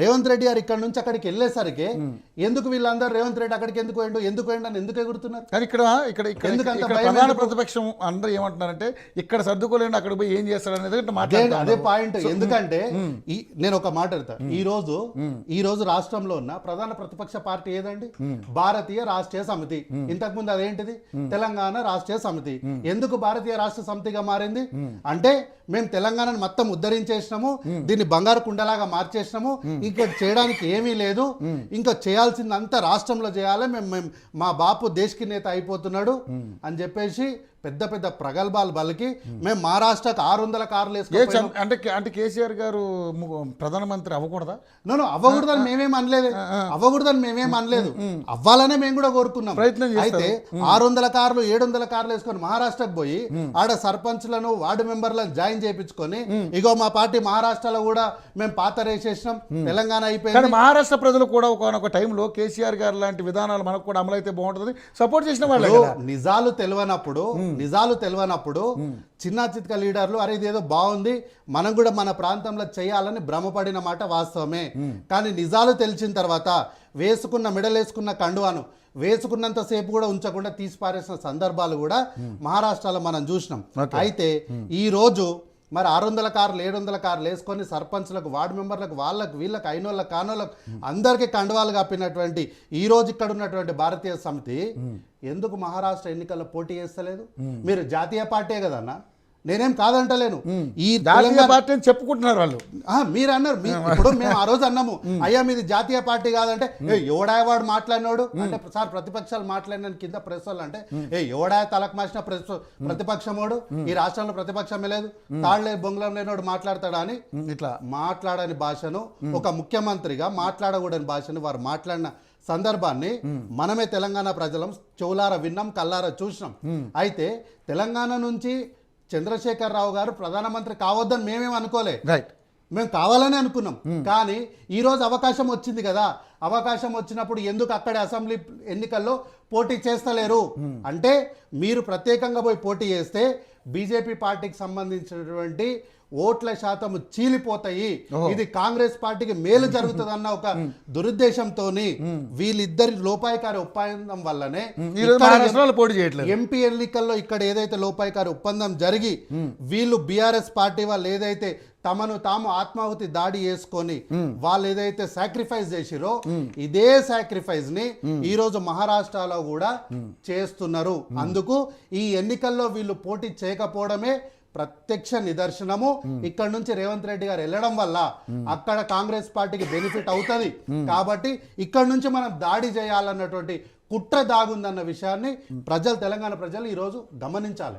రేవంత్ రెడ్డి గారు ఇక్కడ నుంచి అక్కడికి వెళ్ళేసరికి ఎందుకు వీళ్ళందరూ రేవంత్ రెడ్డి అక్కడికి ఎందుకు పోయిండు ఎందుకు పోయిండు అని ఎందుకు ఎగురుతున్నారు? కానీ ఇక్కడ ఇక్కడ ఇక్కడ ఎందుకు అంత ఇక్కడ భయం ప్రధాన? ప్రతిపక్షం అందరూ ఏమంటున్నారంటే ఇక్కడ సర్దుకోలేండి అక్కడ పోయి ఏం చేస్తాడు అనేది అదే పాయింట్ ఎందుకంటే ఈ నేను ఒక మాట ఈ రోజు ఈ రోజు రాష్ట్రంలో ఉన్న ప్రధాన ప్రతిపక్ష పార్టీ ఏదండి? భారతీయ రాష్ట్రీయ సమితి. ఇంతకు ముందు అదేంటిది? తెలంగాణ రాష్ట్రీయ సమితి. ఎందుకు భారతీయ రాష్ట్ర సమితిగా మారింది? అంటే మేము తెలంగాణను మొత్తం ఉద్ధరించేసినాము దీన్ని బంగారు కుండలాగా మార్చేసినాము ఇంకా చేయడానికి ఏమీ లేదు. ఇంకా చేయాల్సిందంతా రాష్ట్రంలో చేయాలి. మేము మేము మా బాపు దేశకి నేత అయిపోతున్నాడు అని చెప్పేసి పెద్ద పెద్ద ప్రగల్భాలు బలికి మేము మహారాష్ట్రకు ఆరు వందల కార్లు ఏ వేసుకొని చం- అంటే అంటే కేసీఆర్ గారు ప్రధానమంత్రి అవ్వకూడదా? నో అవ్వకూడదని మేమేం అనలేదు. అవ్వకూడదని మేమేం అనలేదు. అవ్వాలనే మేము కూడా కోరుకున్నాం. ప్రయత్నం. అయితే ఆరు వందల కార్లు ఏడు వందల కార్లు వేసుకొని మహారాష్ట్రకు పోయి ఆడ సర్పంచ్లను వార్డు మెంబర్లను జాయిన్ చేయించుకొని ఇగో మా పార్టీ మహారాష్ట్రలో కూడా మేము పాత రేసేసినాం. తెలంగాణ అయిపోయింది. మహారాష్ట్ర ప్రజలు కూడా ఒక టైంలో కేసీఆర్ గారు లాంటి విధానాలు మనకు కూడా అమలైతే బాగుంటుంది. సపోర్ట్ చేసిన వాళ్ళే నిజాలు తెలియనప్పుడు నిజాలు తెలియనప్పుడు చిన్న చిత్క లీడర్లు అరే ఇదేదో బాగుంది మనం కూడా మన ప్రాంతంలో చేయాలని భ్రమపడిన మాట వాస్తవమే. కానీ నిజాలు తెలిసిన తర్వాత వేసుకున్న మెడలేసుకున్న కండువాను వేసుకున్నంత సేపు కూడా ఉంచకుండా తీసి పారేసిన సందర్భాలు కూడా మహారాష్ట్రలో మనం చూసినాం. అయితే ఈ రోజు మరి ఆరు వందల కార్లు ఏడు వందల కార్లు వేసుకొని సర్పంచ్లకు వార్డు మెంబర్లకు వాళ్ళకు వీళ్ళకి అయినోళ్ళకి కానోళ్ళకు అందరికీ కండువాలు కప్పినటువంటి ఈ రోజు ఇక్కడ ఉన్నటువంటి భారతీయ సమితి ఎందుకు మహారాష్ట్ర ఎన్నికల్లో పోటీ చేస్తలేదు? మీరు జాతీయ పార్టీ కదన్నా? నేనేం కాదంటలేను. ఈ జాతీయ పార్టీ అని చెప్పుకుంటున్నారు వాళ్ళు. మీరు అన్నారు ఇప్పుడు మేము ఆ రోజు అన్నాము అయ్యా మీది జాతీయ పార్టీ కాదంటే ఏ ఎవడా వాడు మాట్లాడినాడు? అంటే సార్ ప్రతిపక్షాలు మాట్లాడిన కింద ప్రెస్ వాళ్ళు అంటే ఏ ఎవడా తలకు మార్చిన ప్రెస్ ప్రతిపక్షమోడు? ఈ రాష్ట్రంలో ప్రతిపక్షమే లేదు. తాళ్ళే బొంగులం లేనోడు మాట్లాడతాడా అని? ఇట్లా. మాట్లాడని భాషను ఒక ముఖ్యమంత్రిగా మాట్లాడకూడని భాషను వారు మాట్లాడిన సందర్భాన్ని మనమే తెలంగాణ ప్రజలం చెవులార విన్నాం కల్లార చూసినాం. అయితే తెలంగాణ నుంచి చంద్రశేఖర్ రావు గారు ప్రధానమంత్రి కావద్దని మేమేం అనుకోలే. రైట్ మేము కావాలని అనుకున్నాం. కానీ ఈ రోజు అవకాశం వచ్చింది కదా. అవకాశం వచ్చినప్పుడు ఎందుకు అక్కడే అసెంబ్లీ ఎన్నికల్లో పోటీ చేస్తలేరు? అంటే మీరు ప్రత్యేకంగా పోయి పోటీ చేస్తే బీజేపీ పార్టీకి సంబంధించినటువంటి ఓట్ల శాతం చీలిపోతాయి. ఇది కాంగ్రెస్ పార్టీకి మేలు జరుగుతుందన్న ఒక దురుద్దేశంతో వీళ్ళిద్దరి లోపాయికారి ఒప్పందం వల్లనే పోటీ చేయట్లేదు. ఎంపీ ఎన్నికల్లో ఇక్కడ ఏదైతే లోపాయికారి ఒప్పందం జరిగి వీళ్ళు బీఆర్ఎస్ పార్టీ వాళ్ళు ఏదైతే తమను తాము ఆత్మాహుతి దాడి చేసుకొని వాళ్ళు ఏదైతే సాక్రిఫైస్ చేసిరో ఇదే సాక్రిఫైస్ని ఈ రోజు మహారాష్ట్రలో కూడా చేస్తున్నారు. అందుకు ఈ ఎన్నికల్లో వీళ్ళు పోటీ చేయకపోవడమే ప్రత్యక్ష నిదర్శనము. ఇక్కడ నుంచి రేవంత్ రెడ్డి గారు వెళ్ళడం వల్ల అక్కడ కాంగ్రెస్ పార్టీకి బెనిఫిట్ అవుతుంది. కాబట్టి ఇక్కడ నుంచి మనం దాడి చేయాలన్నటువంటి కుట్ర దాగుందన్న విషయాన్ని ప్రజలు తెలంగాణ ప్రజలు ఈరోజు గమనించాలి.